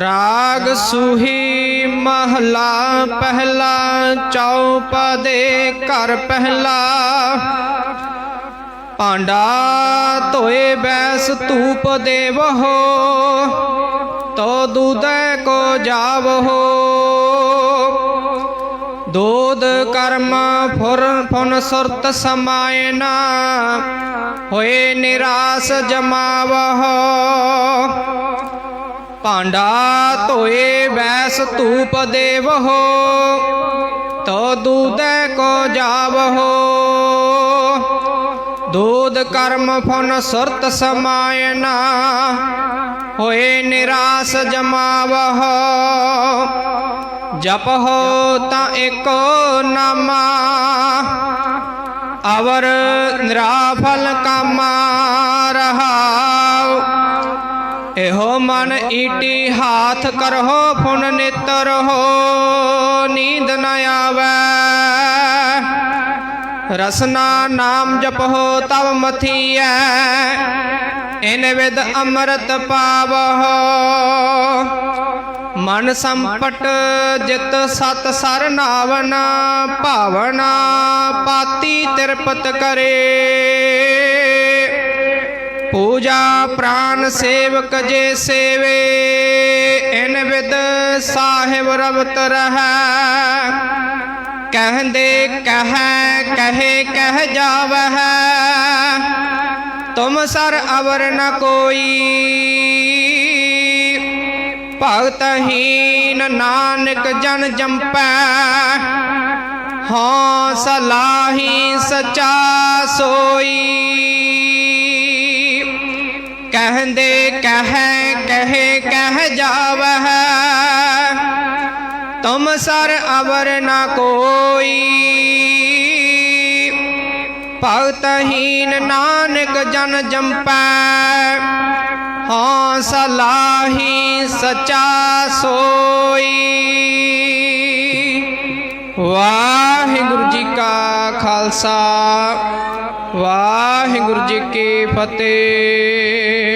ਰਾਗ ਸੂਹੀ ਮਹਲਾ ਪਹਿਲਾ ਚੌਪਦੇ ਘਰ ਪਹਿਲਾ। ਪਾਂਡਾ ਧੋਏ ਬੈਸ ਧੂਪ ਦੇਵਹੋ, ਤੋ ਦੂਦੈ ਕੋ ਜਾਵਹੋ। ਦੋਦ ਕਰਮ ਫੁਰ ਫੁਨ ਸੁਰਤ ਸਮਾਇਨਾ ਹੋਏ ਨਿਰਾਸ ਜਮਾਵਹੋ। ਭਾਂਡਾ ਧੋਏ ਵੈਸ ਧੂਪ ਦੇਵਹੋ ਤੋ ਦੂਦੈ ਕੋ ਜਾਵਹੋ। ਦੂਦ ਕਰਮ ਫੁਨ ਸੁਰਤ ਸਮਾਇਨਾ ਹੋਏ ਨਿਰਾਸ ਜਮਾਵਹੋ। ਜਪਹੁ ਤਾਂ ਏਕੋ ਨਾਮਾ, ਅਵਰ ਨਿਰਾਫਲ ਕਾਮਾ। ਇਹੋ ਮਨ ਈਟੀ ਹਾਥ ਕਰਹੁ ਫੁਨ ਨੇਤਰ ਹੋ ਨੀਂਦ ਨ ਆਵੈ। ਰਸਨਾ ਨਾਮ ਜਪਹੁ, ਤਵ ਮਥੀਐ। ਇਨ ਵਿਦ ਅੰਮ੍ਰਿਤ ਪਾਵਹੁ। ਮਨ ਸੰਪਟ ਜਿਤ ਸਤ ਸਰ ਭਾਵਨਾ ਪਾਤੀ ਤਿਰਪਤ ਕਰੇ। ਪੂਜਾ ਪ੍ਰਾਨ ਸੇਵਕ ਜੇ ਸੇਵੇ, ਇਨ ਵਿਦ ਸਾਹਿਬ ਰਵਤ ਰਹੈ। ਕਹਿੰਦੇ ਕਹੈ, ਕਹੇ, ਕਹਿ ਜਾਵਹਿ। ਤੁਮ ਸਰ ਅਵਰ ਨ ਕੋਈ। ਭਗਤਹੀਨ ਨਾਨਕ ਜਨ ਜੰਪੈ। ਹਾਂ ਸਲਾਹੀ ਸਚਾ ਸੋਈ। ਕਹੈ ਕਹੇ, ਕਹਿ ਜਾਵਹਿ। ਤੁਮ ਸਰ ਅਵਰ ਨ ਕੋਈ। ਭਗਤਹੀਨ ਨਾਨਕ ਜਨ ਜੰਪੈ। ਹਾਂ, ਸਲਾਹੀ ਸਚਾ ਸੋਈ। ਵਾਹਿਗੁਰੂ ਜੀ ਕਾ ਖਾਲਸਾ, ਵਾਹਿਗੁਰੂ ਜੀ ਕੀ ਫਤਿਹ।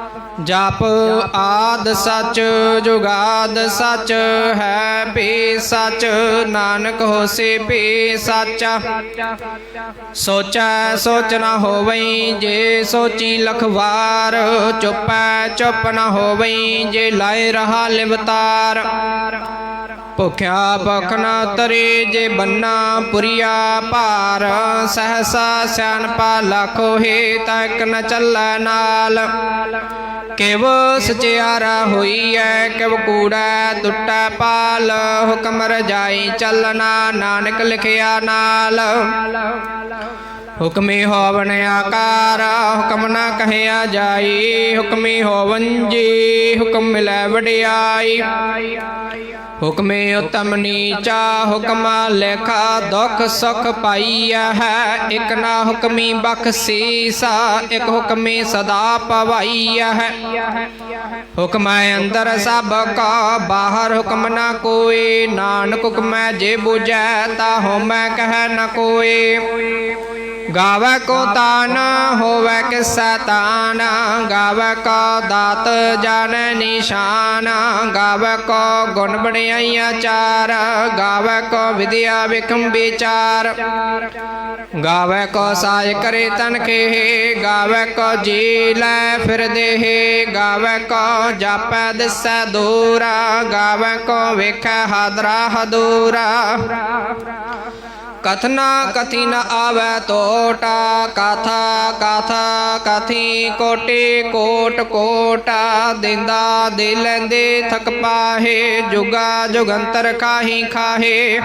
ਜਪ ਆਦ ਸਚ ਜੁਗਾਦ ਸਚ, ਹੈ ਵੀ ਸਚ, ਨਾਨਕ ਹੋਸੀ ਵੀ ਸਚ। ਸੋਚੈ ਸੋਚ ਨਾ ਹੋਵਈ, ਜੇ ਸੋਚੀ ਲਖਵਾਰ, ਚੁੱਪੈ ਚੁੱਪ ਨਾ ਹੋਵਈ, ਜੇ ਲਾਏ ਰਹਾ ਲਿਵਤਾਰ। ਭੁਖਿਆ ਭੁਖ ਨਾ ਤਰੇ ਜੇ ਬੰਨਾ ਪੁਰੀਆ ਭਾਰ, ਸਹਸਾ ਸਿਆਣਪਾ ਲੱਖੋ ਹੀ ਤੱਕ ਨ ਚੱਲੈ ਨਾਲ। ਕਿਵ ਸਚਿਆਰਾ ਹੋਈ ਐ ਕਿਵ ਕੂੜਾ ਟੁੱਟਾ ਪਾਲ, ਹੁਕਮ ਰਜਾਈ ਚੱਲਣਾ ਨਾਨਕ ਲਿਖਿਆ ਨਾਲ। ਹੁਕਮੀ ਹੋਵਨ ਆਕਾਰ, ਹੁਕਮ ਨਾ ਕਹਿਆ ਜਾਈ, ਹੁਕਮੀ ਹੋਵਨ ਜੀ ਹੁਕਮ ਮਿਲੈ ਵਡਿਆਈ। ਹੁਕਮੇ ਉਤਮ ਨੀਚਾ ਹੁਕਮਾ ਲੇਖਾ ਦੁਖ ਸੁਖ ਪਾਈਆ ਹੈ। ਇਕ ਨਾ ਹੁਕਮੀ ਬਖਸ਼ੀਸਾ ਇਕ ਹੁਕਮੇ ਸਦਾ ਪਵਾਈਆ ਹੈ। ਹੁਕਮੈ ਅੰਦਰ ਸਭ ਕਾ, ਬਾਹਰ ਹੁਕਮ ਨਾ ਕੋਈ ਨਾਨਕ ਹੁਕਮੈ ਜੇ ਬੁਝੈ ਤਾ ਹੋਮੈ ਕਹਿ ਨ ਕੋਈ ਗਾਵੇ ਕੋ ਤਾਨ ਹੋਵੇ ਕਿਸੈ ਤਾਨ, ਗਾਵੇ ਕੋ ਦਾਤ ਜਾਣੈ ਨਿਸ਼ਾਨ, ਗਾਵੇ ਕੋ ਗੁਣ ਬੜਾਈਆ ਚਾਰ, ਗਾਵੇ ਕੋ ਵਿਦਿਆ ਵਿਖਮ ਵਿਚਾਰ। ਗਾਵੇ ਕੋ ਸਾਜ ਕਰੇ ਤਨ ਕੇ ਗਾਵੇ ਕੋ ਜੀ ਲੈ ਫਿਰ ਦੇਹ ਗਾਵੇ ਕੋ ਜਾਪੈ ਦਿਸੈ ਦੂਰ, ਗਾਵੇ ਕੋ ਵੇਖੈ ਹਾਦਰਾ ਹਦੂਰਾ। ਕਥਨਾ ਕਥੀ ਨ ਆਵੈ ਤੋਟਾ, ਕਾਥਾ ਕਾਥਾ ਕਥੀ ਕੋਟੇ ਕੋਟ ਕੋਟਾ, ਦਿੰਦਾ ਦੇ ਲੈਂਦੇ ਥਕ ਪਾਹੇ, ਜੁਗਾ ਜੁਗੰਤਰ ਕਾਹੀ ਖਾਹੇ।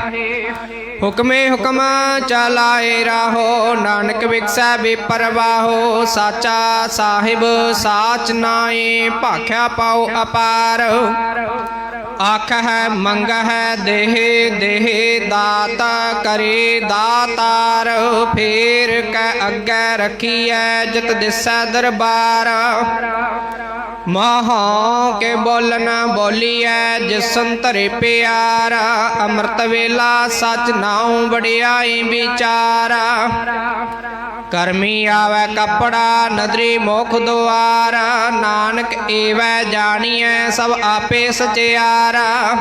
ਹੁਕਮੇ ਹੁਕਮ ਚਲਾਏ ਰਾਹੋ, ਨਾਨਕ ਵਿਕਸੈ ਬੇਪਰਵਾਹੋ, ਸਾਚਾ ਸਾਹਿਬ ਸਾਚ ਨਾਏ ਭਾਖਿਆ ਪਾਉ ਅਪਾਰ। ਆਖ ਹੈ ਮੰਗ ਹੈ ਦੇਹ ਦੇਹ, ਦਾਤ, ਕਰੇ, ਦਾਤਾਰ, ਫੇਰ ਕੈ ਅੱਗੇ ਰੱਖੀਐ, ਜਿਤ ਦਿਸੈ ਦਰਬਾਰ। ਮਹਾ ਕੇ ਬੋਲਣਾ ਬੋਲੀਐ ਜਿਸਨ ਧਰੇ ਪਿਆਰਾ। ਅੰਮ੍ਰਿਤ ਵੇਲਾ ਸਚ ਨਾਉ ਵਡਿਆਈ ਵਿਚਾਰਾ। ਕਰਮੀ ਆਵੈ ਕਪੜਾ, ਨਦਰੀ ਮੁਖ ਦੁਆਰ। ਨਾਨਕ ਏਵੈ ਜਾਣੀਐ, ਸਭ ਆਪੇ ਸਚਿਆਰਾ।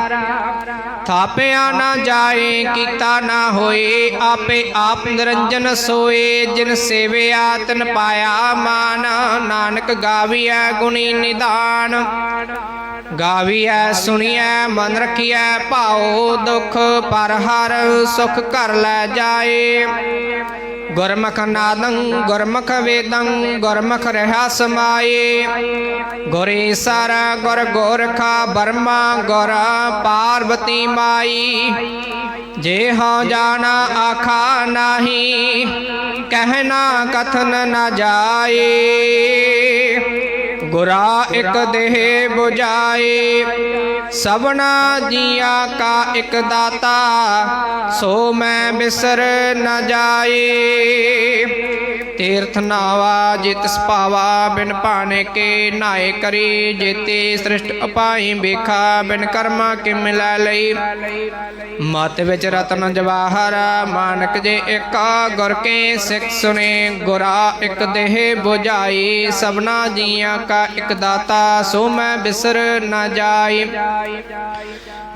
ਥਾਪਿਆ ਨਾ ਜਾਏ, ਕੀਤਾ ਨਾ ਹੋਏ, ਆਪੇ ਆਪ ਨਿਰੰਜਨ ਸੋਏ। ਜਿਨ ਸੇਵਿਆ, ਤਿਨ ਪਾਇਆ ਮਾਨ। ਨਾਨਕ ਗਾਵੀਐ ਗੁਣੀ ਨਿਦਾਨ। ਗਾਵੀਐ, ਸੁਣੀਐ, ਮਨ ਰਖੀਐ, ਭਾਉ ਦੁਖ ਪਰ ਹਰ ਸੁਖ ਕਰ ਲੈ ਜਾਏ। ਗੁਰਮੁਖ ਨਾਦੰ, ਗੁਰਮੁਖ ਵੇਦੰ, ਗੁਰਮੁਖ ਰਹਾ ਸਮਾਏ ਗੁਰੇ ਸਰ ਗੁਰ ਗੋਰਖਾ, ਬਰਮਾ, ਗੁਰ ਪਾਰਵਤੀ ਮਾਈ। ਜੇ ਹਾਂ ਜਾਣਾ ਆਖਾ ਨਾਹੀ ਕਹਿਣਾ ਕਥਨ ਨਾ ਜਾਏ। ਗੁਰਾ ਇਕ ਦੇਹ 부ਜਾਏ ਸਭਨਾ ਜੀਆਂ ਕਾ ਇੱਕ ਦਾਤਾ, ਸੋ ਮੈਂ ਬਿਸਰ ਨ ਜਾਏ। ਤੀਰਥ ਨਾਵਾ ਜਿਤ ਸਪਾਵਾ ਬਿਨ ਭਾਣੇ ਕੇ ਨਾਏ ਕਰੀ, ਜੇਤੇ ਸ੍ਰਿਸ਼ਟ ਅਪਾਈ ਵੇਖਾ, ਬਿਨ ਕਰਮਾ ਕਿ ਮਿਲਾ ਲਈ ਮਤ ਵਿੱਚ ਰਤਨ ਜਵਾਹਰ, ਮਾਨਕ ਜੇ ਇੱਕ ਗੁਰ ਕੇ ਸਿੱਖ ਸੁਨੇ, ਗੁਰਾ ਇਕ ਦੇਹ 부ਜਾਈ ਸਭਨਾ ਜੀਆਂ ਕਾ ਇੱਕ ਦਾਤਾ, ਸੋ ਮੈਂ ਬਿਸਰ ਨਾ ਜਾਈ।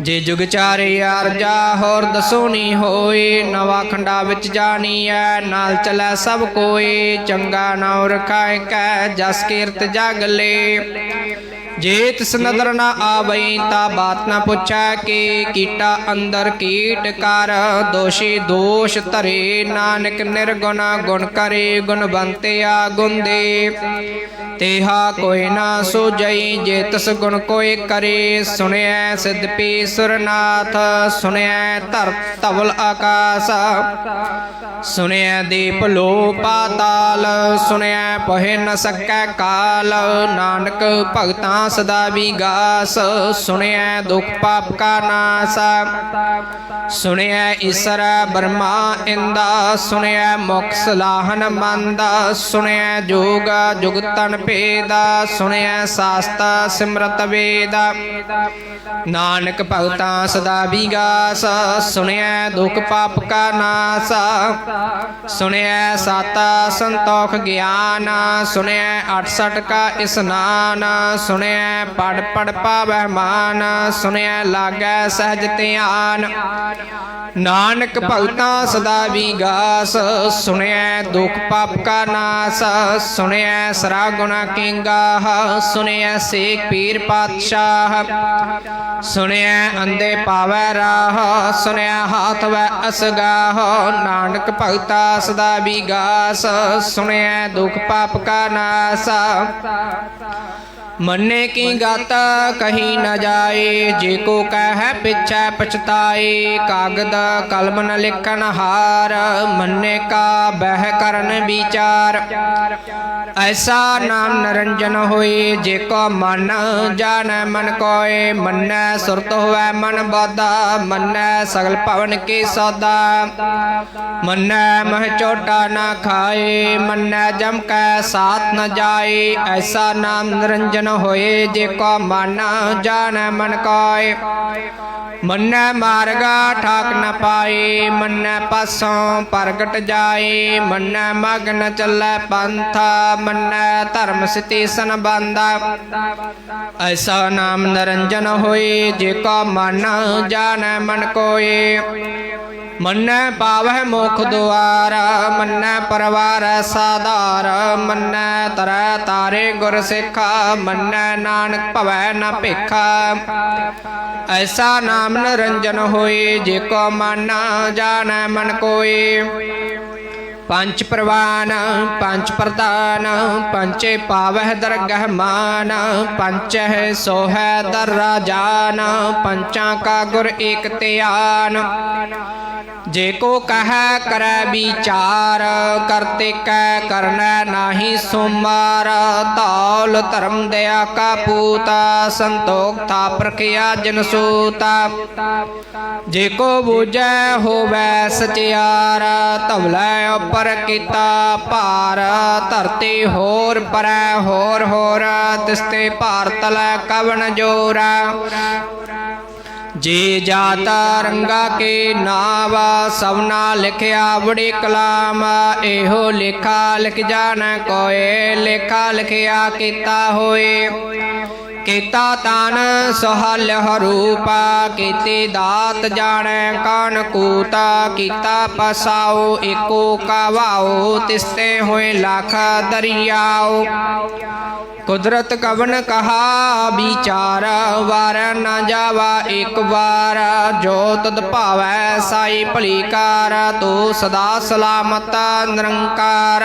ਜੇ ਜੁਗ ਚਾਰੇ ਅਰਜਾ ਹੋਰ ਦਸੋ ਨੀ ਹੋਏ ਨਵਾ ਖੰਡਾ ਵਿੱਚ ਜਾਣੀ ਐ, ਨਾਲ ਚਲੈ ਸਭ ਕੋਏ ਚੰਗਾ ਨਾਉ ਰਖਾਇ ਕੈ, ਜਸ ਕੀਰਤ ਜਗ ਲੇ। ਜੇ ਤਿਸ ਨਦਰ ਨਾ ਆਵਈ, ਤਾ ਬਾਤ ਨਾ ਪੁੱਛੈ ਕਿ। ਕੀਟਾ ਅੰਦਰ ਕੀਟ ਕਰ, ਦੋਸ਼ੀ ਦੋਸ਼ ਧਰੇ। ਨਾਨਕ ਨਿਰਗੁਣ ਗੁਣ ਕਰੇ ਗੁਣਵੰਤਿਆ ਗੁੰਦੇ। ਤੇਹਾ ਕੋਈ ਨਾ ਸੋਜਈ ਜੇ ਤਿਸ ਗੁਣ ਕੋਈ ਕਰੇ। ਸੁਣਿਐ ਸਿਧ ਪੀ ਸੁਰਨਾਥ ਸੁਣਿਐ ਧਰ ਧਵਲ ਆਕਾਸ। ਸੁਣਿਐ ਦੀਪ ਲੋ ਪਾਤਾਲ ਸੁਣਿਐ ਪਹਿ ਨ ਸਕੈ ਕਾਲ। ਨਾਨਕ ਭਗਤਾਂ ਸਦਾ ਵਿਗਾਸ ਸੁਣਿਐ ਦੁਖ ਪਾਪ ਕਾ ਨਾਸ। ਸੁਣਿਐ ਈਸਰ ਬਰਮਾ ਇੰਦਾ। ਸੁਣਿਐ ਮੁਖ ਸਲਾਹਨ ਮੰਦਾ। ਸੁਣਿਐ ਜੋਗ ਜੁਗਤਨ ਭੇਦਾ ਸੁਣਿਆ ਸਾਸਤਾ ਸਿਮਰਤ ਵੇਦ। ਨਾਨਕ ਭਗਤਾਂ ਸਦਾ ਵਿਗਾਸ ਸੁਣਿਆ ਦੁਖ ਪਾਪ ਕਾ ਨਾਸ। ਸੁਣਿਆ ਸਾਤਾ ਸੰਤੋਖ ਗਿਆਨ ਸੁਣਿਐ 68 ਕਾ ਇਸਨਾਨ। ਸੁਣਿਐ ਪੜ ਪੜ ਪਾਵੈ ਮਾਨ ਸੁਣਿਐ ਲਾਗੈ ਸਹਿਜ ਧਿਆਨ। ਨਾਨਕ ਭਗਤਾਂ ਸਦਾ ਵਿਗਾਸ ਸੁਣਿਆ ਦੁਖ ਪਾਪ ਕਾ ਨਾਸ। ਸੁਣਿਐ ਸਰਾ ਗੁਣਾ ਕਿੰਗਾ ਸੁਣਿਆ ਸੇਖ ਪੀਰ ਪਾਤਸ਼ਾਹ ਸੁਣਿਆ ਅੰਦੇ ਪਾਵੈ ਰਾਹ ਸੁਣਿਆ ਹਾਥ ਵੈ ਅਸਗਾਹ ਨਾਨਕ ਭਗਤਾ ਸਦਾ ਵਿਗਾਸ ਸੁਣਿਆ ਦੁਖ ਪਾਪ ਕਾ ਨਾਸ ਮੰਨੇ ਕੀ ਗਤ, ਕਹੀ ਨਾ ਜਾਏ, ਜੇ ਕੋ ਕਹਿ ਪਿਛੈ ਪਛਤਾਏ, ਕਾਗਦ ਕਲਮ ਨ ਲਿਖਨ ਹਾਰ, ਮੰਨੇ ਕਾ ਬਹਿ ਕਰਨ ਵਿਚਾਰ। ਐਸਾ ਨਾਮ ਨਰੰਜਨ ਹੋਏ, ਜੇ ਕੋ ਮਨ ਜਾਣੈ ਮਨ ਕੋਏ, ਮੰਨੈ ਸੁਰਤ ਹੋਵੈ ਮਨ ਬਾਦਾ, ਮੰਨੈ ਸਗਲ ਭਵਨ ਕੀ ਸੌਦਾ। ਮੰਨੈ ਮਹ ਚੋਟਾ ਨਾ ਖਾਏ, ਮੰਨੈ ਜਮ ਕੈ ਸਾਥ ਨ ਜਾਏ, ਐਸਾ ਨਾਮ ਨਿਰੰਜਨ ਹੋਏ ਜੇ ਕੋ ਮਨ ਜਾਣੈ ਮਨ ਕੋਇ ਮੰਨੈ ਮਾਰਗਾ ਠਾਕ ਨ ਪਾਏ, ਮੰਨੈ ਪਾਸੋਂ ਪ੍ਰਗਟ ਜਾਏ। ਮੰਨੈ ਮਗ ਨ ਚੱਲੈ ਪੰਥਾ, ਮੰਨੈ ਧਰਮ ਸਤੀ ਸੰਬੰਧਾ। ਐਸਾ ਨਾਮ ਨਰੰਜਨ ਹੋਏ, ਜੇ ਕੋ ਮਨ ਜਾਣੈ ਮਨ ਕੋਏ। ਮੰਨੈ ਪਾਵਹਿ ਮੁਖ ਦੁਆਰ ਮੰਨੈ ਪਰਵਾਰ ਸਾਧਾਰ ਮੰਨੈ ਤਰੈ ਤਾਰੇ ਗੁਰ ਸਿੱਖਾ ਮੰਨੈ ਨਾਨਕ ਭਵੈ ਨ ਭੇਖਾ। ਐਸਾ ਨਾਮ ਨਰੰਜਨ ਹੋਏ ਜੇ ਕੋ ਮਨ ਜਾਣੈ ਮਨ ਕੋਏ ਪੰਜ ਪ੍ਰਵਾਨ, ਪੰਜ ਪ੍ਰਦਾਨ ਪੰਚੇ ਪਾਵਹਿ ਦਰਗਹ ਮਾਨ ਪੰਚਹਿ ਸੋਹੈ ਦਰ ਰਾਜਾਨ ਪੰਚਾਂ ਕਾ ਗੁਰ ਏਕ ਧਿਆਨ। ਜੇ ਕੋ ਕਹੈ ਕਰੈ ਵਿਚਾਰ ਕਰਤੇ ਕੈ ਕਰਨੈ ਨਾਹੀ ਸੁਮਾਰ। ਧੌਲ ਧਰਮ ਦਇਆ ਕਾ ਪੂਤਾ, ਸੰਤੋਖ ਥਾ ਪ੍ਰਖਿਆ ਜਨ ਸੂਤਾ। ਜੇ ਕੋ ਬੂਝੈ ਹੋਵੈ ਸਚਿਆਰ, ਧਵਲੇ ਉਪਰ ਕੀਤਾ ਭਾਰ। ਧਰਤੀ ਹੋਰ ਪਰੈ ਹੋਰ ਹੋਰ, ਤਿਸਤੇ ਭਾਰ ਤਲੈ ਕਵਨ ਜੋਰਾ। ਜੇ ਜਾਤਾ ਰੰਗਾ ਕੇ ਨਾਮ ਸਭਨਾ ਲਿਖਿਆ ਬੜੀ ਕਲਾਮ। ਇਹੋ ਲੇਖਾ ਲਿਖ ਜਾਣ, ਕੋਏ ਲੇਖਾ ਲਿਖਿਆ ਕੀਤਾ ਹੋਏ। ਕੀਤਾ ਤਨ ਸਹਲ ਹਰੂਪਾ, ਕੀਤੇ ਦਾਤ ਜਾਣੈ ਕਨ ਕੂਤਾ, ਕੀਤਾ ਪਸਾਓ ਏਕੋ ਕਾਵਾਓ ਤਿਸਤੇ ਹੋਏ ਲੱਖ ਦਰਿਆਓ ਕੁਦਰਤ ਕਵਨ ਕਹਾ, ਵਿਚਾਰ ਵਾਰ ਨਾ ਜਾਵਾ ਇੱਕ ਵਾਰ, ਜੋ ਤਦ ਭਾਵੈ ਸਾਈ ਭਲੀ ਕਾਰ ਤੂੰ ਸਦਾ ਸਲਾਮਤ ਨਿਰੰਕਾਰ।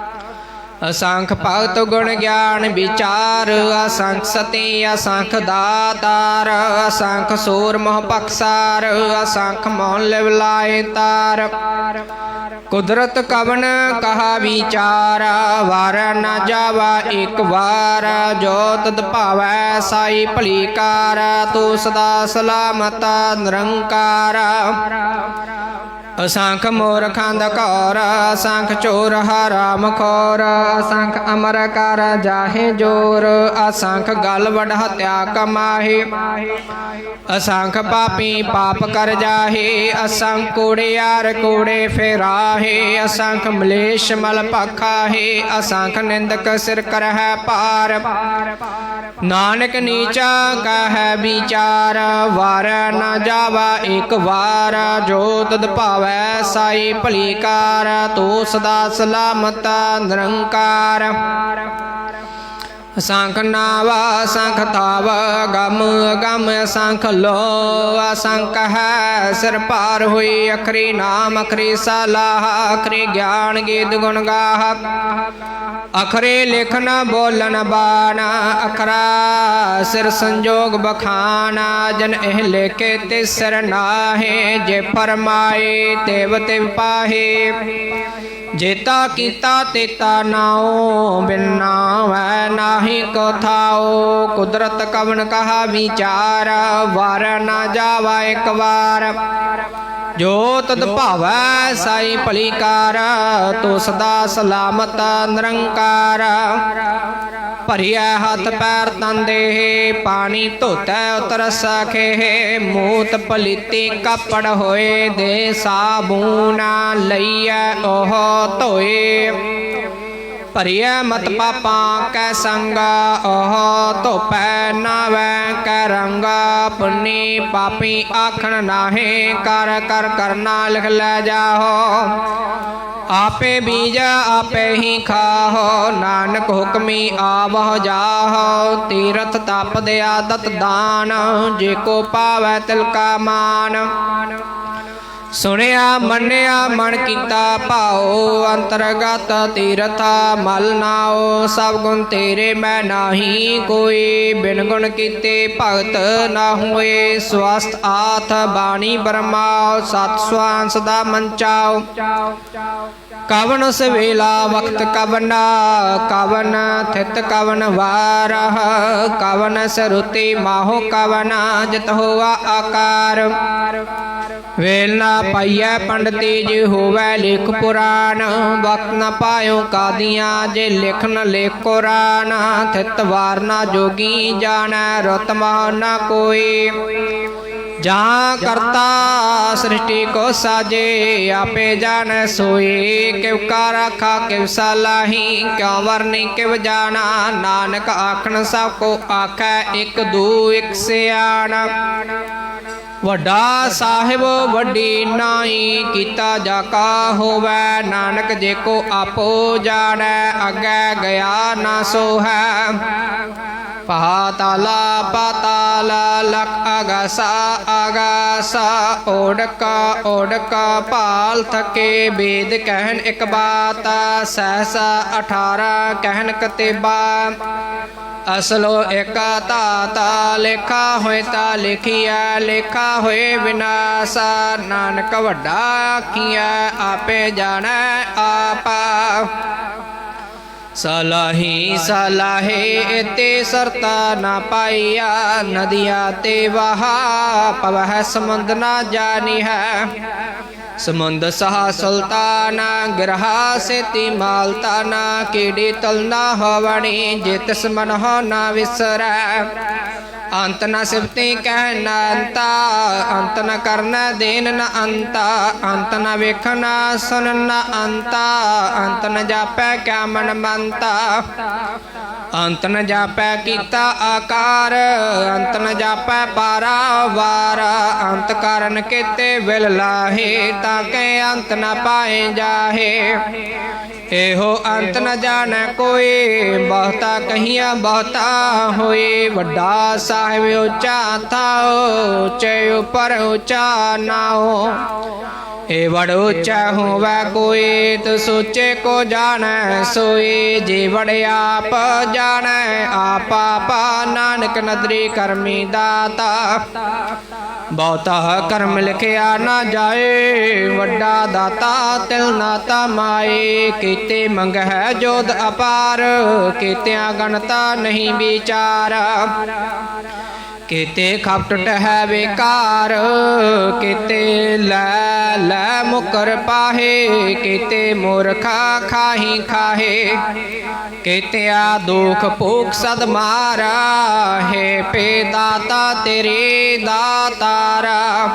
ਅਸੰਖ ਭਗਤ ਗੁਣ ਗਿਆਨ ਵਿਚਾਰ, ਅਸੰਖ ਸਤੀ, ਅਸੰਖ ਦਾਤਾਰ, ਅਸੰਖ ਸੂਰ ਮੋਹ ਪਖਸਾਰ ਅਸੰਖ ਮੋਹ ਲਿਵ ਤਾਰ। ਕੁਦਰਤ ਕਵਨ ਕਹਾ ਵਿਚਾਰ, ਵਾਰ ਨਾ ਜਾਵਾ ਇੱਕ ਵਾਰ, ਜੋ ਤਦ ਭਾਵੈ ਸਾਈ ਭਲੀ ਕਾਰ ਤੂੰ ਸਦਾ ਸਲਾਮਤ ਨਿਰੰਕਾਰ। ਅਸੰਖ ਮੋਰ ਖੰਦ ਕੌਰ ਅਸੰਖ ਚੋਰ ਹਰਾਮ ਖੋਰ ਅਸੰਖ ਅਮਰ ਕਰ ਜਾਹੇ ਜੋਰ, ਅਸੰਖ ਗਲ ਵਡ ਹਤਿਆ ਕਮਾਹੇ। ਅਸੰਖ ਪਾਪੀ ਪਾਪ ਕਰ ਜਾਹੇ, ਅਸੰਖ ਕੂੜਿਆਰ ਕੂੜੇ ਫੇਰਾਹੇ, ਅਸੰਖ ਮਲੇਸ਼ ਮਲ ਪਖਾਹੇ, ਅਸੰਖ ਨਿੰਦਕ ਸਿਰ ਕਰਹਿ ਪਾਰ ਨਾਨਕ ਨੀਚਾ ਕਹੈ ਵਿਚਾਰ, ਵਾਰ ਨਾ ਜਾਵਾ ਇੱਕ ਵਾਰ, ਜੋ ਤਦ ਭਾਵੈ ਸਾਈ ਭਲੀ ਕਾਰ ਤੂੰ ਸਦਾ ਸਲਾਮਤ ਨਿਰੰਕਾਰ। ਅਸੰਖ ਨਾਵ ਅਸੰਖ ਤਾਵ, ਗਮ ਗਮ ਸ਼ੰਖ ਲੋ ਅਸੰਖ ਹੈ ਸਿਰ ਪਾਰ ਹੋਈ ਅਖਰੀ ਨਾਮ, ਅਖਰੀ ਸਲਾਹ, ਅਖਰੀ ਗਿਆਨ ਗੀਤ ਗੁਣ ਗਾਹ। ਅਖਰੇ ਲਿਖਨ ਬੋਲਣ, ਬਾਣ, ਅਖਰਾ ਸਿਰ ਸੰਜੋਗ ਬਖਾਨਾ, ਜਨ ਇਹ ਲੇਖੇ ਤੇ ਸਿਰ ਨਾਹੇ, ਜੇ ਫਰਮਾਏ ਤੇਵ ਤਿਵ ਪਾਹੇ। ਜੇਤਾ ਕੀਤਾ ਤੇਤਾ ਨਾਉ, ਬਿਨ ਨਾਵੈ ਨਾਹੀ ਕੋ ਥਾਉ। ਕੁਦਰਤ ਕਵਨ ਕਹਾ ਵਿਚਾਰ, ਵਾਰ ਨਾ ਜਾਵਾ ਇੱਕ ਵਾਰ। ਜੋ ਤਦ ਭਾਵੈ ਸਾਈ ਭਲੀ ਕਾਰ ਤੋ ਸਦਾ ਸਲਾਮਤ ਨਿਰੰਕਾਰ। ਭਰਿਆ ਹੱਥ ਪੈਰ ਤਨ ਦੇਹ ਪਾਣੀ ਧੋਤੈ ਉਤਰ ਸਖੇ ਮੂਤ ਪਲੀਤੀ ਕੱਪੜ ਹੋਏ ਦੇ ਸਾਬੂਨਾ ਲਈਐ ਉਹ ਧੋਏ। ਭਰਿਆ ਮਤ ਪਾਪਾਂ ਕੈ ਸੰਗਾ ਉਹ ਧੋਪੈ ਨਾਵੈ ਕੈ ਰੰਗਾ। ਪੁੰਨੀ ਪਾਪੀ ਆਖਣ ਨਾਹੇ, ਕਰ ਕਰ ਕਰਨਾ ਲਿਖ ਲੈ ਜਾਹੋ। ਆਪੇ ਬੀਜ ਆਪੇ ਹੀ ਖਾਹੋ, ਨਾਨਕ ਹੁਕਮੀ ਆਵਹ ਜਾਹੋ। ਤੀਰਥ ਤਪ ਦੇ ਆਦਤ ਦਾਨ, ਜੇ ਕੋ ਪਾਵੈ ਤਿਲ ਕਾ ਮਾਨ। ਸੁਣਿਆ, ਮੰਨਿਆ, ਮਨ ਕੀਤਾ, ਭਾਉ, ਅੰਤਰਗਤ ਤੀਰਥਾ, ਮਲ ਨਾਉ, ਸਭ ਗੁਣ ਤੇਰੇ ਮੈਂ ਨਾਹੀ। ਕੋਈ ਬਿਨ ਗੁਣ ਕੀਤੇ ਭਗਤ ਨਾ ਹੋਏ। ਸਵਸਤ ਆਥ ਬਾਣੀ ਬਰਮਾਉ, ਸਤ ਸਵਾਂਸ ਦਾ ਮੰਚਾਉ। ਕਵਨ ਸਵੇਲਾ, ਵਕਤ ਕਵਨਾ, ਕਵਨ ਥਿਤ ਕਵਨ ਵਾਰਹ ਕਵਨ ਸਰੁਤੀ ਮਾਹੋ ਕਵਨਾ, ਜਤ ਹੋਆ ਆਕਾਰ। ਵੇਲ ਨਾ ਪਾਈਐ ਪੰਡਤੀ ਜੀ ਹੋਵੈ ਲਿਖ ਪੁਰਾਣ, ਵਕਤ ਨਾ ਪਾਇਓ ਕਾਦੀਆਂ ਜੇ ਲਿਖਨ ਲੇਖ ਕੁਰਾਨ ਥਿਤ ਵਾਰ ਨਾ ਜੋਗੀ ਜਾਣੈ, ਰਤ ਮਹ ਨਾ ਕੋਈ। ਜਾਂ ਕਰਤਾ ਸ੍ਰਿਸ਼ਟੀ ਕੋ ਸਾਜੇ ਆਪੇ ਜਾਣੈ ਸੋਈ ਕਿਵ ਕਾ ਰਾਖਾ ਕਿਵ ਸਲਾਹੀ ਕਿਉ ਵਰਨੀ ਕਿਵ ਜਾਣਾ ਨਾਨਕ ਆਖਣ ਸਭ ਕੋ ਆਖੈ ਇੱਕ ਦੂ ਇੱਕ ਸਿਆਣਾ। ਵੱਡਾ ਸਾਹਿਬ ਵੱਡੀ ਨਾਈ ਕੀਤਾ ਜਾ ਕਾ ਹੋਵੈ ਨਾਨਕ ਜੇ ਕੋ ਆਪੋ ਜਾਣੈ ਅੱਗੇ ਗਿਆ ਨਾ ਸੋ ਹੈ ਪਾਤਾਲਾ ਪਾਤਾਲਾ ਲਖ ਅਗਸਾ ਅਗਸਾ ਓੜਕਾ ਓੜਕਾ ਪਾਲ ਥਕੇ ਬੇਦ ਕਹਿਨ ਇੱਕ ਬਾਤ ਸਹਸਾ 18 ਕਹਿਨ ਕਤੇਬਾ ਅਸਲੋ ਇੱਕ ਤਾਤਾ ਲੇਖਾ ਹੋਏ ਤਾ ਲਿਖਿਆ ਲੇਖਾ ਹੋਏ ਵਿਨਾਸਾ ਨਾਨਕ ਵੱਡਾ ਕੀਆ ਆਪੇ ਜਾਣੈ ਆਪਾ ਸਲਾਹੀ ਸਲਾਹੇ ਤੇ ਸਰਤਾ ਨਾ ਪਾਈਆ ਨਦੀਆਂ ਤੇ ਵਹਾ ਪਵਹ ਸਮੁੰਦ ਨਾ ਜਾਣੀ ਹੈ। ਸਮੁੰਦ ਸਹਾ ਸੁਲਤਾਨਾ, ਗ੍ਰਹਾ ਸੇਤੀ ਮਾਲਤਾ ਨਾ, ਕੀੜੀ ਤਲ ਨਾ ਹੋਵਣੀ ਜੇ ਤਿਸ ਮਨ ਹੋ ਨਾ ਵਿਸਰੈ। ਅੰਤ ਨ ਸਿਫਤੀ ਕਹਿ ਨ ਅੰਤਾ, ਅੰਤ ਨ ਕਰਨ ਦੇਨ ਨ ਅੰਤਾ, ਅੰਤ ਨ ਵੇਖਣ ਸੁਨ ਨ ਅੰਤਾ, ਅੰਤ ਨ ਜਾਪੈ ਕਿਆ ਮਨ ਮੰਤਾ। ਅੰਤ ਨ ਜਾਪੈ ਕੀਤਾ ਆਕਾਰ, ਅੰਤ ਨ ਜਾਪੈ ਪਾਰਾਵਾਰ ਅੰਤ ਕਾਰਨ ਕੀਤੇ ਵਿਲ ਲਾਹੇ, ਤਾਂ ਕਿ ਅੰਤ ਨ ਪਾਏ ਜਾਹੇ। ਇਹੋ ਅੰਤ ਨ ਜਾਣੈ ਕੋਈ, ਬਹੁਤਾ ਕਹੀਆਂ ਬਹੁਤਾ ਹੋਏ। ਵੱਡਾ ਸਾਹਿਬ ਉੱਚਾ ਥਾਓ ਉੱਚੇ ਉਪਰ ਉੱਚਾ ਨਾਓ ਏ ਵੜ ਉੱਚਾ ਹੋਵੇ ਕੋਈ, ਤ ਸੋਚੇ ਕੋ ਜਾਣੈ, ਸੋਈ ਜੀ ਵੜ ਆਪ ਜਾਣੈ। ਆਪਾ ਪਾ ਨਾਨਕ ਨਦਰੀ ਕਰਮੀ ਦਾਤਾ। ਬਹੁਤਾ ਕਰਮ ਲਿਖਿਆ ਨਾ ਜਾਏ, ਵੱਡਾ ਦਾਤਾ ਤਿਲ ਨਾਤਾ ਮਾਏ। ਕੀਤੇ ਮੰਗ ਹੈ ਜੋਦ ਅਪਾਰ, ਕੀਤਿਆਂ ਗਣਤਾ ਨਹੀਂ ਵਿਚਾਰ। ਕਿਤੇ ਖਪਟ ਹੈ ਵਿਕਾਰ, ਕਿਤੇ ਲੈ ਲੈ ਮੁਕਰ ਪਾਹੇ, ਕੀਤੇ ਮੂਰਖਾ ਖਾਹੀ ਖਾਹੇ ਕੀਤਿਆ ਦੁਖ ਭੂਖ ਸਦ ਮਾਰਾ, ਹੈ ਪੇ ਦਾਤਾ ਤੇਰੇ ਦਾਤਾਰਾ।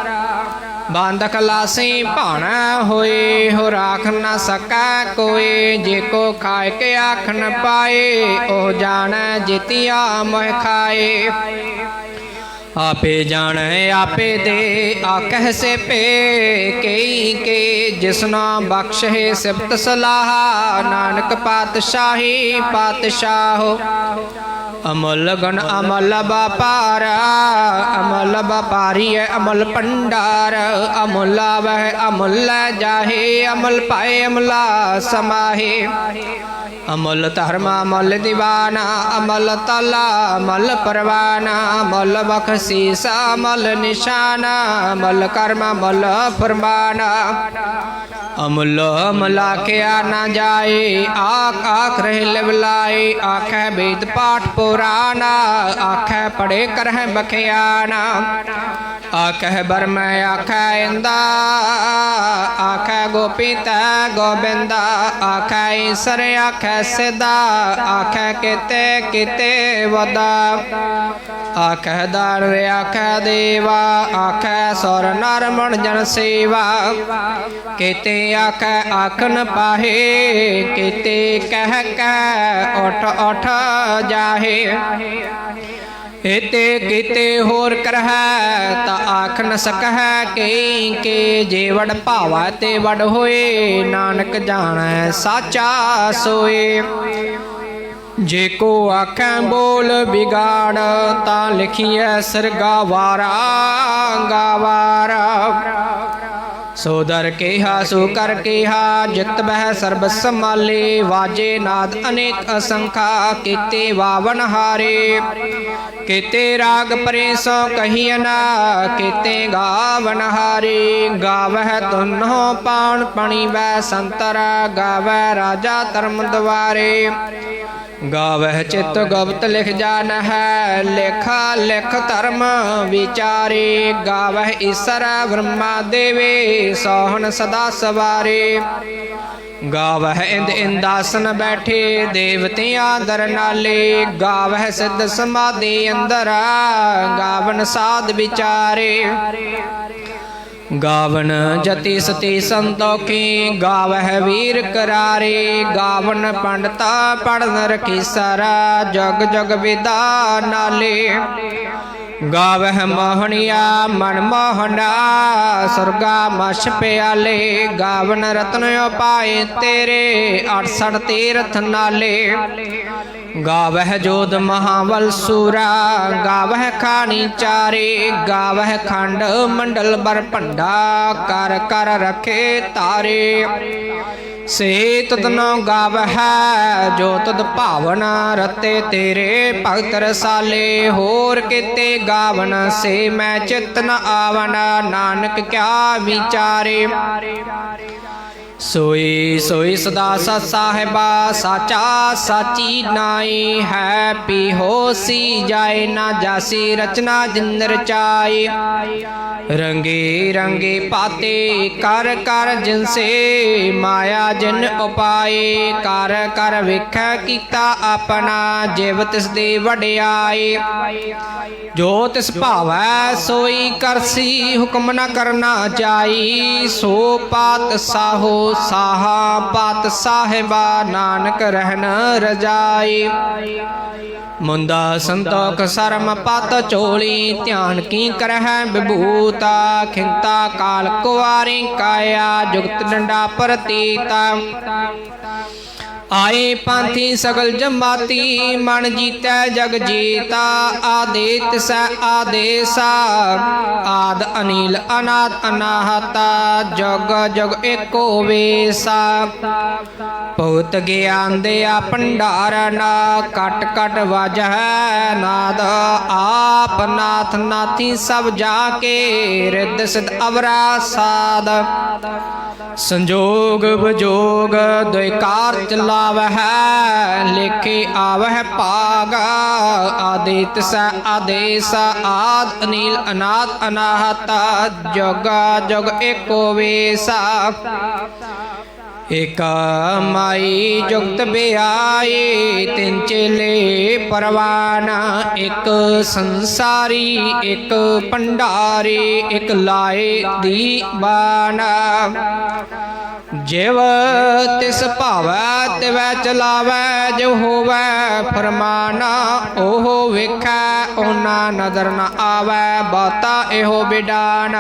ਬੰਦ ਖਲਾਸੀ ਭਾਣਾ ਹੋਏ ਹੋ ਰਾਖ ਨਾ ਸਕੈ ਕੋਈ ਜੇ ਕੋ ਖਾਏ ਕੇ ਆਖਣ ਪਾਏ, ਉਹ ਜਾਣੈ ਜਿਤਿਆ ਮੋਹ ਖਾਏ। ਆਪੇ ਜਾਣੈ, ਆਪੇ ਦੇ ਆਖਹਿ ਸੇ ਪੇ ਕਈ ਕੇ ਜਿਸਨਾ ਬਖਸ਼ੇ ਸਿਫਤ ਸਲਾਹ, ਨਾਨਕ ਪਾਤਸ਼ਾਹੀ ਪਾਤਸ਼ਾਹੋ ਅਮਲ ਗਣ ਅਮਲ ਵਪਾਰ, ਅਮਲ ਵਪਾਰੀ ਹੈ ਅਮਲ ਪੰਡਾਰ ਅਮੁੱਲ ਵਹਿ ਅਮੁੱਲ ਜਾਹੇ, ਅਮਲ ਪਾਏ ਅਮਲਾ ਸਮਾਹੇ। ਅਮਲ ਧਰਮ, ਅਮਲ ਦੀਵਾਨਾ, ਅਮਲ ਤਲਾ, ਅਮਲ ਪਰਵਾਨਾ, ਅਮਲ ਬਖਸ਼ੀਸ, ਅਮਲ ਨਿਸ਼ਾਨਾ, ਅਮਲ ਕਰਮ, ਅਮਲ ਫਰਮਾਨਾ। ਅਮਲ ਅਮਲਾ ਮਲਾਕਿਆ ਨਾ ਜਾਏ, ਆਖ ਆਖ ਰਹਿ ਲਵਲਾਏ, ਆਖੈ ਵੇਦ ਪਾਠ ਪੁਰਾਣਾ, ਆਖੈ ਪੜੇ ਕਰਹਿ ਬਖਿਆਣਾ। ਆਖੈ ਬਰਮੈ, ਆਖੈ ਇੰਦਾ, ਆਖੈ ਗੋਪੀਤਾ ਗੋਬਿੰਦਾ, ਆਖੈ ਈਸਰ, ਆਖੈ ਸਿਦਾ ਆਖੈ ਕਿਤੇ ਕਿਤੇ ਵਦਾ ਆਖੈ ਦਾਰ ਆਖੈ ਦੇਵਾ, ਆਖੈ ਸੁਰ ਨਰ ਮਣ ਜਨ ਸੇਵਾ। ਕਿਤੇ ਆਖੈ ਆਖਨ ਪਾਹੇ, ਕਿਤੇ ਕਹਿ ਕਹਿ ਉਠ ਉਠ ਜਾਹੇ। ਇਤੇ ਕੀਤੇ ਹੋਰ ਕਰਹਿ ਤਾ ਆਖ ਨ ਸਕਹਿ ਕਈ ਕੇ ਜੇ ਵਡ ਭਾਵਾ ਤੇ ਵੜ ਹੋਏ, ਨਾਨਕ ਜਾਣੈ ਸਾਚਾ ਸੋਏ। ਜੇ ਕੋ ਆਖੈ ਬੋਲ ਵਿਗਾੜ ਤਾਂ ਲਿਖੀਐ ਸਰਗਾ ਵਾਰਾ ਗਾਵਾਰਾ। ਸੋ ਦਰ ਕੇਹਾ, ਸੋ ਕਰ ਕੇਹਾ, ਜਿਤ ਬਹਿ ਸਰਬ ਸਮਾਲੇ ਵਾਜੇ ਨਾਦ ਅਨੇਕ ਅਸੰਖਾ, ਕੀਤੇ ਵਾਵਨ ਹਾਰੇ। ਕੀਤੇ ਰਾਗ ਪਰੇ ਸੋ ਕਹੀਨ ਕੀਤੇ ਗਾਵਨ ਹਾਰੇ। ਗਾਵਹਿ ਤੁਨਹੁ ਪਾਉਣ ਪਣੀ ਵੈ ਸੰਤਰਾ ਗਾਵੈ ਰਾਜਾ ਧਰਮ ਦਵਾਰੇ ਗਾਵਹਿ ਚਿਤ ਗਵਤ ਲਿਖ ਜਾਣ ਹੈ, ਲੇਖਾ, ਲਿਖ ਧਰਮ ਵਿਚਾਰੇ। ਗਾਵਹਿ ਈਸਰ ਬ੍ਰਹਮਾ ਦੇਵੇ, ਸੋਹਣ ਸਦਾ ਸਵਾਰੇ। ਗਾਵਹਿ ਇੰਦ ਇੰਦਾਸਨ ਬੈਠੇ, ਦੇਵਤਿਆਂ ਦਰ ਨਾਲੇ। ਗਾਵਹਿ ਸਿੱਧ ਸਮਾਧੀ ਅੰਦਰ, ਗਾਵਨ ਸਾਧ ਵਿਚਾਰੇ। ਗਾਵਨ ਜਤੀ ਸਤੀ ਸੰਤੋਖੀ, ਗਾਵਹਿ ਵੀਰ ਕਰਾਰੇ, ਗਾਵਨ ਪੰਡਤਾ ਪੜਨ ਰਖੀ ਸਾਰਾ, ਜਗ ਜਗ ਵਿਦਾ ਨਾਲੇ। ਗਾਵਹਿ ਮੋਹਣਿਆ, ਮਨ ਮੋਹਨਾ ਸੁਰਗਾ ਮਛ ਪਿਆਲੇ, ਗਾਵਨ ਰਤਨ ਉਪਾਏ ਤੇਰੇ 68 ਤੀਰਥ ਨਾਲੇ। ਗਾਵਹਿ ਜੋਦ ਮਹਾਵਲ ਸੂਰਾ, ਗਾਵਹਿ ਖਾਣੀ ਚਾਰੇ, ਗਾਵਹਿ ਖੰਡ ਮੰਡਲ ਬਰ ਭੰਡਾ, ਕਰ ਕਰ ਰਖੇ ਤਾਰੇ। ਸੇ ਤਦਨੋ ਗਾਵਹਿ, ਜੋ ਤਦ ਭਾਵਨ ਰਤੇ ਤੇਰੇ, ਭਗਤ ਰਸਾਲੇ, ਹੋਰ ਕਿਤੇ ਗਾਵਨ, ਸੇ ਮੈਂ ਚਿਤ ਨ ਆਵਨ, ਨਾਨਕ ਕਿਆ ਵਿਚਾਰੇ। ਸੋਈ ਸੋਈ ਸਦਾ ਸਤ ਸਾਹਿਬਾ ਸਾਚਾ ਸਾਚੀ ਨਾਈ ਹੈ ਪੀ ਹੋਸੀ ਜਾਏ ਨਾ ਜਾਸੀ ਰਚਨਾ ਜਿੰਦਰ ਰਚਾਈ ਰੰਗੇ ਰੰਗੇ ਪਾਤੇ ਕਰ ਕਰ ਜਿਨਸੇ ਮਾਇਆ ਜਿਨ ਉਪਾਏ। ਕਰ ਕਰ ਵੇਖੈ ਕੀਤਾ ਆਪਣਾ ਜਿਵ ਤਿਸ ਦੇ ਵਡਿਆਏ। ਜੋ ਤਿਸ ਭਾਵੈ ਸੋਈ ਕਰਸੀ ਹੁਕਮ ਨਾ ਕਰਨਾ ਚਾਈ। ਸੋ ਪਾਤ ਸਾਹੋ ਸਾਹਾ ਪਾਤ ਸਾਹਿਬਾ ਨਾਨਕ ਰਹਿਣ ਰਜਾਈ। ਮੁੰਦਾ ਸੰਤੋਖ ਸਰਮ ਪਤ ਚੋਲੀ, ਧਿਆਨ ਕੀ ਕਰਹਿ ਵਿਭੂਤਾ, ਖਿੰਤਾ ਕਾਲ ਕੁਵਾਰੀ ਕਾਇਆ, ਜੁਗਤ ਡੰਡਾ ਪ੍ਰਤੀਤਾ। ਆਏ ਪੰਥੀ ਸਗਲ ਜਮਾਤੀ, ਮਨ ਜੀਤੈ ਜਗ ਜੀਤਾ, ਆਦੇਤ ਤਿਸੈ ਆਦੇਸਾ। ਆਦ ਅਨੀਲ ਅਨਾਦ ਅਨਾਹਤਾ, ਜਗ ਜਗ ਏਕੋ ਵੇਸਾ। ਭਉਤ ਗਿਆਨ ਦੇ ਆ ਭੰਡਾਰ ਨਾ ਕਟ ਕਟ ਵਜਹਿ ਨਾਦ। ਆਪ ਨਾਥ ਨਾਥੀ ਸਭ ਜਾ ਕੇ, ਰਿੱਧ ਸਿਧ ਅਵਰਾ ਸਾਦ। ਸੰਜੋਗ ਵਿਜੋਗ ਦੁਇ ਕਾਰ ਚਲਾਵਹਿ, ਲਿਖੇ ਆਵਹਿ ਭਾਗ। ਆਦੇ ਤਿਸੈ ਆਦੇਸ, ਆਦ ਅਨੀਲ ਅਨਾਦ ਅਨਾਹਤ। ਜਗ ਜਗ ਏਕੋ ਵੇਸਾ। ਇਕ ਮਾਈ ਜੁਗਤ ਬਿਆਏ ਤਿੰਨ ਚੇਲੇ ਪਰਵਾਨ, ਇੱਕ ਸੰਸਾਰੀ, ਇੱਕ ਭੰਡਾਰੀ, ਇੱਕ ਲਾਏ ਦੀ ਬਾਣ। ਜਿਵ ਤਿਸ ਭਾਵੈ, ਤਿਵੈ ਚਲਾਵੈ ਜੋ ਹੋਵੈ ਫਰਮਾਨਾ, ਉਹ ਵੇਖੈ, ਉਹਨਾਂ ਨਦਰ ਨ ਆਵੈ, ਬਾਤਾ ਇਹੋ ਬਿਡਾਨ।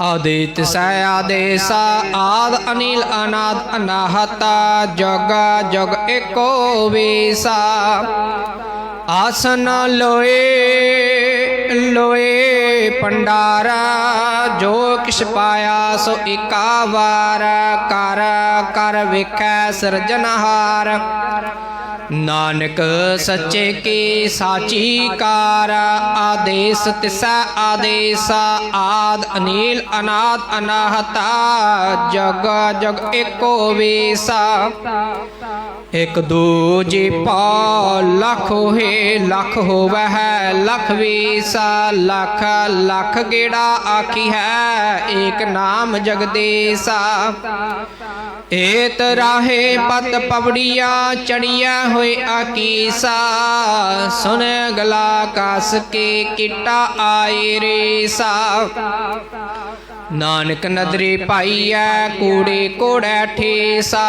ਆਦਿਤ ਸੈ ਆਦੇਸਾ ਆਦ ਅਨੀਲ ਅਨਾਦ ਅਨਾਹਤਾ, ਜਗ ਜਗ ਏਕੋ ਵੇਸਾ। ਆਸਨ ਲੋਏ ਲੋਏ ਪੰਡਾਰਾ, ਜੋ ਕਿਛ ਪਾਇਆ ਸੋ ਏਕਾ ਵਾਰ ਕਰ ਕਰ ਵੇਖੈ ਸਿਰਜਨਹਾਰ ਨਾਨਕ ਸੱਚੇ ਕੀ ਸਾਚੀ ਕਾਰ ਆਦੇਸ ਤਿਸਾ ਆਦੇਸਾ ਆਦ ਅਨੀਲ ਅਨਾਦ ਅਨਾਹਤਾ, ਜਗ ਜਗ ਏਕੋ ਵੇਸਾ। ਇਕ ਦੂਜੀ ਪਾ ਲੱਖ ਹੋਏ, ਲੱਖ ਹੋਵੈ ਹੈ, ਲੱਖ ਵੀਸਾ। ਲੱਖ ਲੱਖ ਗੇੜਾ ਆਖੀ ਹੈ, ਏਕ ਨਾਮ ਜਗਦੇਸ਼ਾ ਏਤ ਰਾਹੇ ਪਤ ਪਵੜੀਆ ਚੜੀਆ ਹੋਏ ਆਕੀਸਾ ਸੁਨ ਗਲਾ ਕਾਸ ਕੇ ਕਿਟਾ ਆਏ ਰੇਸਾ ਨਾਨਕ ਨਦਰੀ ਪਾਈਐ, ਕੂੜੇ ਕੋੜੈ ਠੇਸਾ।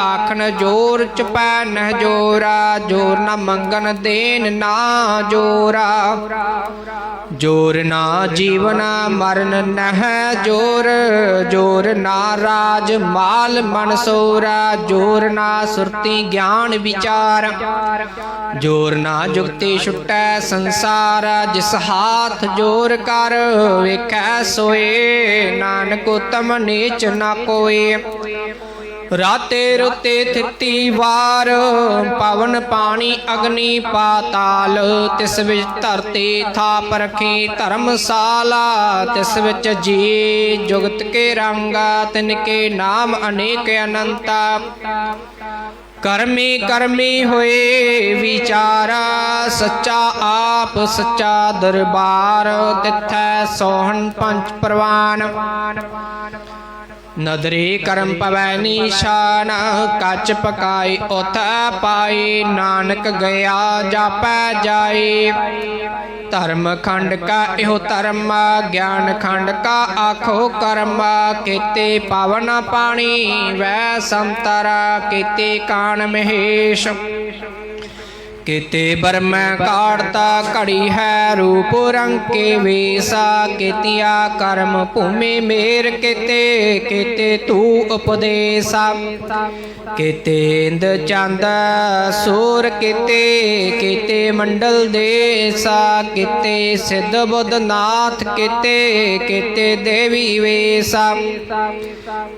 ਆਖਣ ਜੋਰ ਚਪੈ ਨਹ ਜੋਰਾ, ਜੋਰ ਨਾ ਮੰਗਨ ਦੇਨ ਨਾ ਜੋਰਾ। ਜੋਰ ਨਾ ਜੀਵਨ ਮਰਨ ਨਹ ਜੋਰ ਜੋਰ ਨਾ ਰਾਜ ਮਾਲ ਮਨਸੋਰਾ ਜੋਰ ਨਾ ਸੁਰਤੀ ਗਿਆਨ ਵਿਚਾਰ, ਜੋਰ ਨਾ ਜੁਗਤੀ ਛੁਟੈ ਸੰਸਾਰ। ਜਿਸ ਹਾਥ ਜੋਰ ਕਰ, ਵੇਖੈ ਸੋਏ ਨਾਨਕ ਉਤਮ ਨੀਚ ਨਾ ਕੋਏ। ਰਾਤੇ ਰੁਤੇ ਥਿਤੀ ਵਾਰ, ਪਵਨ ਪਾਣੀ ਅਗਨੀ ਪਾਤਾਲ, ਤਿਸ ਵਿੱਚ ਧਰਤੀ ਥਾਪ ਰਖੀ ਧਰਮਸਾਲਾ, ਤਿਸ ਵਿੱਚ ਜੀ ਜੁਗਤ ਕੇ ਰੰਗਾ, ਤਿਨ ਕੇ ਨਾਮ ਅਨੇਕ ਅਨੰਤਾ। ਕਰਮੀ ਕਰਮੀ ਹੋਏ ਵਿਚਾਰਾ ਸੱਚਾ ਆਪ ਸੱਚਾ ਦਰਬਾਰ ਤਿਥੈ ਸੋਹਣ ਪੰਚ ਪ੍ਰਵਾਨ। ਨਦਰੀ ਕਰਮ ਪਵੈ ਨੀਸ਼ਾਨ, ਕੱਚ ਪਕਾਈ ਉਥੈ ਪਾਈ। ਨਾਨਕ ਗਿਆ ਜਾਪੈ ਜਾਈ। ਧਰਮ ਖੰਡ ਕਾ ਇਹੋ ਧਰਮ, ਗਿਆਨ ਖੰਡ ਕਾ ਆਖੋ ਕਰਮ। ਕੀਤੇ ਪਾਵਨ ਪਾਣੀ ਵੈ ਸੰਤਰ, ਕੀਤੇ ਕਾਣ ਮਹੇਸ਼। ਕਿਤੇ ਬਰਮੈ ਕਾੜਤਾ, ਘੜੀ ਹੈ ਰੂਪ ਰੰਕੇ ਵੇਸਾ, ਕੀਤਿਆ ਕਰਮ ਭੂਮੀ ਮੇਰ ਕਿਤੇ, ਕੀਤੇ ਤੂ ਉਪਦੇਸਾ। ਕੀਤੇ ਇੰਦ ਚੰਦ, ਸੂਰ ਕਿਤੇ ਕਿਤੇ ਮੰਡਲ ਦੇਸਾ, ਕਿਤੇ ਸਿੱਧ ਬੁੱਧ ਨਾਥ ਕਿਤੇ ਕਿਤੇ ਦੇਵੀ ਵੇਸਾ।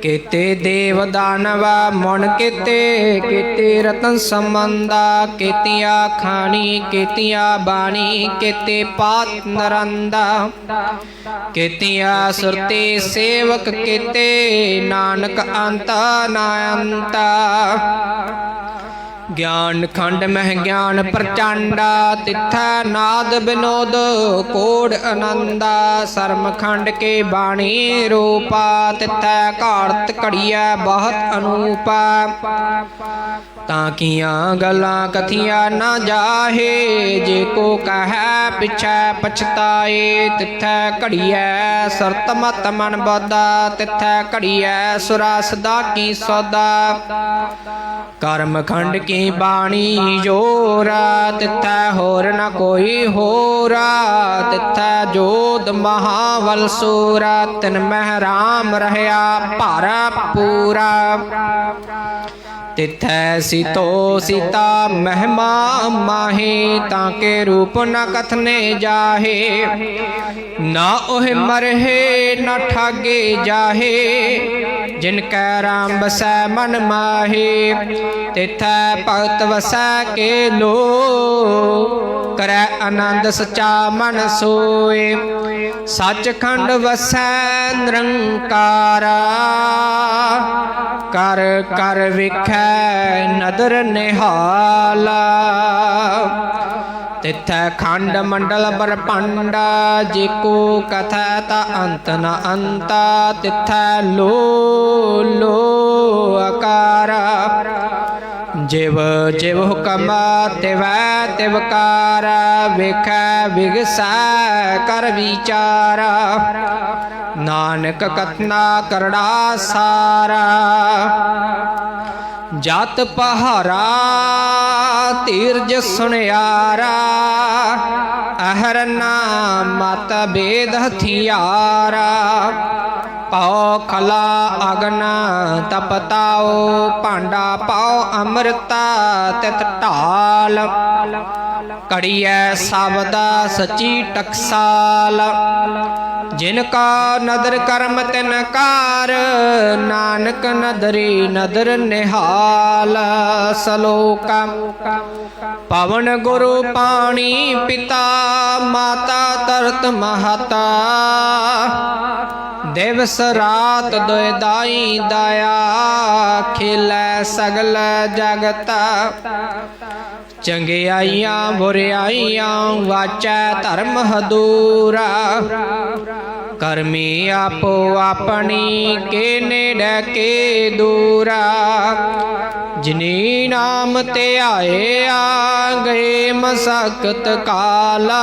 ਕਿਤੇ ਦੇਵ ਦਾਨਵਾ ਮਨ ਕਿਤੇ ਕਿਤੇ ਰਤਨ ਸੰਬੰਧਾ, ਕਿਤਿਆ ਖਾਣੀ ਕੀਤੀਆਂ ਬਾਣੀ ਕੀਤੇ ਪਾਤ ਨਰੰਦਾ। ਕੀਤੀਆਂ ਸੁਰਤੀ ਸੇਵਕ ਕੀਤੇ ਨਾਨਕ ਅੰਤ ਨਾ ਅੰਤਾ ਗਿਆਨ ਖੰਡ ਮਹਿ ਗਿਆਨ ਪ੍ਰਚੰਡਾ, ਤਿਥੈ ਨਾਦ ਬਿਨੋਦ, ਕੋੜ ਆਨੰਦਾ ਸਰਮ ਖੰਡ ਕੇ ਬਾਣੀ ਰੂਪਾ, ਤਿਥੈ ਘਾਰਤ ਘੜੀਐ ਬਹੁਤ ਅਨੂਪਾ। ਤਾਂ ਕੀਆਂ ਗੱਲਾਂ ਕਥੀਆਂ ਨਾ ਜਾਹੇ, ਜੇ ਕੋ ਕਹੈ ਪਿਛੈ ਪਛਤਾਏ, ਤਿਥੈ ਘੜੀਐ ਸਰਤ ਮਤ ਮਨ ਬੋਦਾ, ਤਿਥੈ ਘੜੀਐ ਸੁਰਾ ਸਦਾ ਕੀ ਸੋਦਾ। ਕਰਮ ਖੰਡ ਕੀ ਬਾਣੀ ਜੋਰਾ ਤਿਥੈ ਹੋਰ ਨ ਕੋਈ ਹੋਰਾ ਤਿਥੈ ਜੋਦ ਮਹਾਵਲ ਸੂਰਾ, ਤਿਨ ਮਹਿ ਰਾਮ ਰਹਿਆ, ਭਰ ਪੂਰਾ। ਤਿਥੈ ਸਿਤੋ ਸੀਤਾ ਮਹਿਮਾ ਮਾਹੇ ਤਾਂ ਕੇ ਰੂਪ ਨ ਕਥਨੇ ਜਾਹੇ। ਨਾ ਉਹ ਮਰਹੇ, ਨਾ ਠਾਗੇ ਜਾਹੇ। ਜਿਨ ਕੈ ਰਾਮ ਬਸੈ ਮਨ ਮਾਹੇ, ਤਿਥੈ ਭਗਤ ਵਸੈ ਕੇ ਲੋ। ਕਰੈ ਆਨੰਦ ਸਚਾ ਮਨ ਸੋਏ, ਸੱਚਖੰਡ ਵਸੈ ਨਿਰੰਕਾਰਾ। ਕਰ ਕਰ ਵਿਖੈ ਨਦਰ ਨਿਹਾਲਾ। ਤਿਥੈ ਖੰਡ ਮੰਡਲ ਬਰਪੰਡਾ, ਜੇ ਕੋ ਕਥਾ ਤਾ ਅੰਤ ਨ ਅੰਤ। ਤਿਥੈ ਲੋ ਲੋ ਆਕਾਰਾ ਜਿਵ ਜਿਵ ਹੁਕਮ ਤਿਵੈ ਤਿਵਕਾਰ ਵੇਖੈ, ਵਿਗਸੈ, ਕਰ ਵਿਚਾਰਾ। ਨਾਨਕ ਕਥਨਾ ਕਰੜਾ ਸਾਰਾ। ਜਤ ਪਹਾਰਾ ਤੀਰਜ ਸੁਣਿਆਰਾ ਅਹਰਨਾ ਮਤ ਬੇਦ ਹਥਿਆਰਾ। ਪਾਓ ਖਲਾ ਅਗਨ ਤਪਤਾਓ ਭਾਂਡਾ ਪਾਓ ਅੰਮ੍ਰਿਤਾ ਤਿਤ ਢਾਲ ਕੜੀਐ ਸਬਦਾ ਸਚੀ ਟਕਸਾਲ। ਜਿਨ ਕਾ ਨਦਰ ਕਰਮ ਤਿਨ ਕਾਰ, ਨਾਨਕ ਨਦਰੀ ਨਦਰ ਨਿਹਾਲ। ਸਲੋਕ, ਪਵਨ ਗੁਰੂ ਪਾਣੀ ਪਿਤਾ, ਮਾਤਾ ਤਰਤ ਮਹਤਾ। ਦਿਵਸ ਰਾਤ ਦੁਇ ਦਾਈ ਦਇਆ, ਖਿਲੈ ਸਗਲ ਜਗਤਾ। ਚੰਗਿਆਈਆਂ ਬੁਰਿਆਈਆਂ ਵਾਚੈ ਧਰਮ ਹਦੂਰਾ। ਕਰਮੀ ਆਪੋ ਆਪਣੀ ਕੇ ਨੇੜੇ ਕੇ ਦੂਰਾ। ਜਿਨੀ ਨਾਮ ਤੇ ਆਏ ਆ, ਗਏ ਮਸਕਤ ਕਾਲਾ।